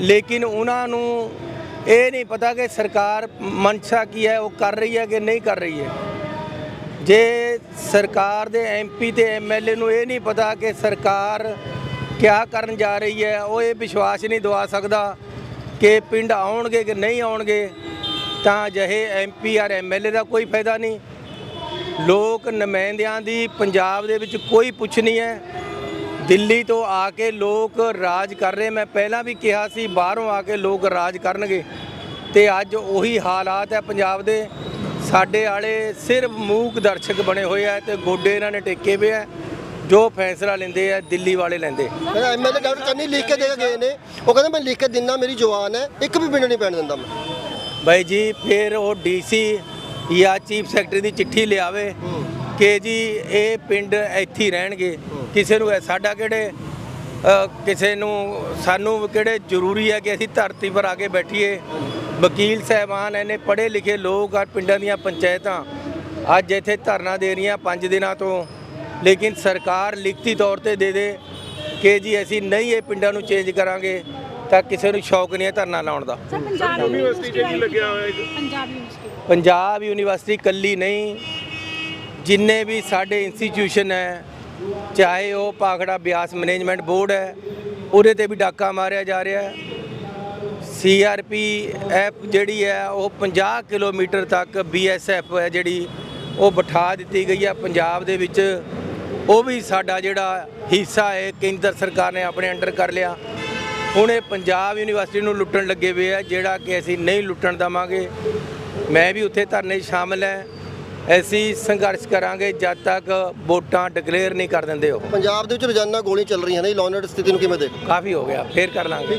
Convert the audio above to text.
ਲੇਕਿਨ ਉਹਨਾਂ ਨੂੰ ਇਹ ਨਹੀਂ ਪਤਾ ਕਿ ਸਰਕਾਰ ਮਨਸ਼ਾ ਕੀ ਹੈ, ਉਹ ਕਰ ਰਹੀ ਹੈ ਕਿ ਨਹੀਂ ਕਰ ਰਹੀ ਹੈ। ਜੇ ਸਰਕਾਰ ਦੇ ਐਮਪੀ ਤੇ ਐਮਐਲਏ ਨੂੰ ਇਹ ਨਹੀਂ ਪਤਾ ਕਿ ਸਰਕਾਰ ਕਿਆ ਕਰਨ ਜਾ ਰਹੀ ਹੈ, ਉਹ ਇਹ ਵਿਸ਼ਵਾਸ ਨਹੀਂ ਦਵਾ ਸਕਦਾ ਕਿ ਪਿੰਡ ਆਉਣਗੇ ਕਿ ਨਹੀਂ ਆਉਣਗੇ, ਤਾਂ ਅਜਿਹੇ ਐਮਪੀ ਔਰ ਐਮਐਲਏ ਦਾ ਕੋਈ ਫਾਇਦਾ ਨਹੀਂ। ਲੋਕ ਨੁਮਾਇੰਦਿਆਂ ਦੀ ਪੰਜਾਬ ਦੇ ਵਿੱਚ ਕੋਈ ਪੁੱਛ ਨਹੀਂ ਹੈ। ਦਿੱਲੀ ਤੋਂ ਆ ਕੇ ਲੋਕ ਰਾਜ ਕਰ ਰਹੇ। ਮੈਂ ਪਹਿਲਾਂ ਵੀ ਕਿਹਾ ਸੀ ਬਾਹਰੋਂ ਆ ਕੇ ਲੋਕ ਰਾਜ ਕਰਨਗੇ। ਤੇ ਅੱਜ ਉਹੀ ਹਾਲਾਤ ਹੈ ਪੰਜਾਬ ਦੇ। ਸਾਡੇ ਵਾਲੇ ਸਿਰਫ ਮੂਕ ਦਰਸ਼ਕ ਬਣੇ ਹੋਏ ਆ ਤੇ ਗੋਡੇ ਇਹਨਾਂ ਨੇ ਟੇਕੇ ਪਏ ਆ। ਜੋ ਫੈਸਲਾ ਲੈਂਦੇ ਆ ਦਿੱਲੀ ਵਾਲੇ ਲੈਂਦੇ। ਐਮਐਲਏ ਡਾਕਟਰ ਚੰਨੀ ਲਿਖ ਕੇ ਦੇ ਕੇ ਗਏ ਨੇ। ਉਹ ਕਹਿੰਦੇ ਮੈਂ ਲਿਖ ਕੇ ਦਿੰਦਾ ਮੇਰੀ ਜਵਾਨ ਹੈ। ਇੱਕ ਵੀ ਪਿੰਡ ਨਹੀਂ ਪੈਣ ਦਿੰਦਾ ਮੈਂ। ਬਾਈ ਜੀ ਫਿਰ ਉਹ ਡੀਸੀ ਜਾਂ ਚੀਫ ਸੈਕਟਰੀ ਦੀ ਚਿੱਠੀ ਲਿਆਵੇ। ਕਿ ਜੀ ਇਹ ਪਿੰਡ ਇੱਥੇ ਹੀ ਰਹਿਣਗੇ। ਕਿਸੇ ਨੂੰ ਸਾਡਾ ਕਿਹੜੇ ਕਿਸੇ ਨੂੰ ਸਾਨੂੰ ਕਿਹੜੇ ਜ਼ਰੂਰੀ ਹੈ ਕਿ ਅਸੀਂ ਧਰਤੀ ਪਰ ਆ ਕੇ ਬੈਠੀਏ। ਵਕੀਲ ਸਾਹਿਬਾਨ ਇਹਨੇ ਪੜ੍ਹੇ ਲਿਖੇ ਲੋਕ ਆ ਪਿੰਡਾਂ ਦੀਆਂ ਪੰਚਾਇਤਾਂ। ਅੱਜ ਇੱਥੇ ਧਰਨਾ ਦੇ ਰਹੀਆਂ 5 ਦਿਨਾਂ ਤੋਂ। ਲੇਕਿਨ ਸਰਕਾਰ ਲਿਖਤੀ ਤੌਰ ਤੇ ਦੇ ਦੇ ਕਿ ਜੀ ਅਸੀਂ ਨਹੀਂ ਇਹ ਪਿੰਡਾਂ ਨੂੰ ਚੇਂਜ ਕਰਾਂਗੇ ਤਾਂ ਕਿਸੇ ਨੂੰ ਸ਼ੌਕ ਨਹੀਂ ਹੈ ਧਰਨਾ ਲਾਉਣ ਦਾ। ਪੰਜਾਬ ਯੂਨੀਵਰਸਿਟੀ ਕੀ ਲੱਗਿਆ ਹੋਇਆ ਪੰਜਾਬ ਯੂਨੀਵਰਸਿਟੀ ਪੰਜਾਬ ਯੂਨੀਵਰਸਿਟੀ ਕੱਲੀ ਨਹੀਂ। ਜਿੰਨੇ ਵੀ ਸਾਡੇ ਇੰਸਟੀਚਿਊਸ਼ਨ ਹੈ, ਚਾਹੇ ਉਹ ਪਾਖੜਾ ਬਿਆਸ ਮੈਨੇਜਮੈਂਟ ਬੋਰਡ ਹੈ, ਉਹਦੇ ਤੇ ਵੀ ਡਾਕਾ ਮਾਰਿਆ ਜਾ ਰਿਹਾ ਹੈ। ਸੀਆਰਪੀ ਐਫ ਜਿਹੜੀ ਹੈ, ਉਹ 50 ਕਿਲੋਮੀਟਰ ਤੱਕ ਬੀਐਸਐਫ ਹੈ ਜਿਹੜੀ ਉਹ ਬਿਠਾ ਦਿੱਤੀ ਗਈ ਹੈ ਪੰਜਾਬ ਦੇ ਵਿੱਚ। ਉਹ ਵੀ ਸਾਡਾ ਜਿਹੜਾ ਹਿੱਸਾ ਹੈ, ਕੇਂਦਰ ਸਰਕਾਰ ਨੇ ਆਪਣੇ ਅੰਡਰ ਕਰ ਲਿਆ। ਹੁਣ ਇਹ ਪੰਜਾਬ ਯੂਨੀਵਰਸਿਟੀ ਨੂੰ ਲੁੱਟਣ ਲੱਗੇ ਹੋਏ ਆ, ਜਿਹੜਾ ਕਿ ਅਸੀਂ ਨਹੀਂ ਲੁੱਟਣ ਦਵਾਂਗੇ। ਮੈਂ ਵੀ ਉੱਥੇ ਧਰਨੇ 'ਚ ਸ਼ਾਮਲ ਹੈ। ਅਸੀਂ ਸੰਘਰਸ਼ ਕਰਾਂਗੇ ਜਦ ਤੱਕ ਵੋਟਾਂ ਡਿਕਲੇਅਰ ਨਹੀਂ ਕਰ ਦਿੰਦੇ ਉਹ। ਪੰਜਾਬ ਦੇ ਵਿੱਚ ਰੋਜ਼ਾਨਾ ਗੋਲੀਆਂ ਚੱਲ ਰਹੀਆਂ ਨੇ ਲਾਅ ਐਂਡ ਸਥਿਤੀ ਨੂੰ ਕਿਵੇਂ ਦੇਖ ਕਾਫੀ ਹੋ ਗਿਆ ਫੇਰ ਕਰ ਲਾਂਗੇ।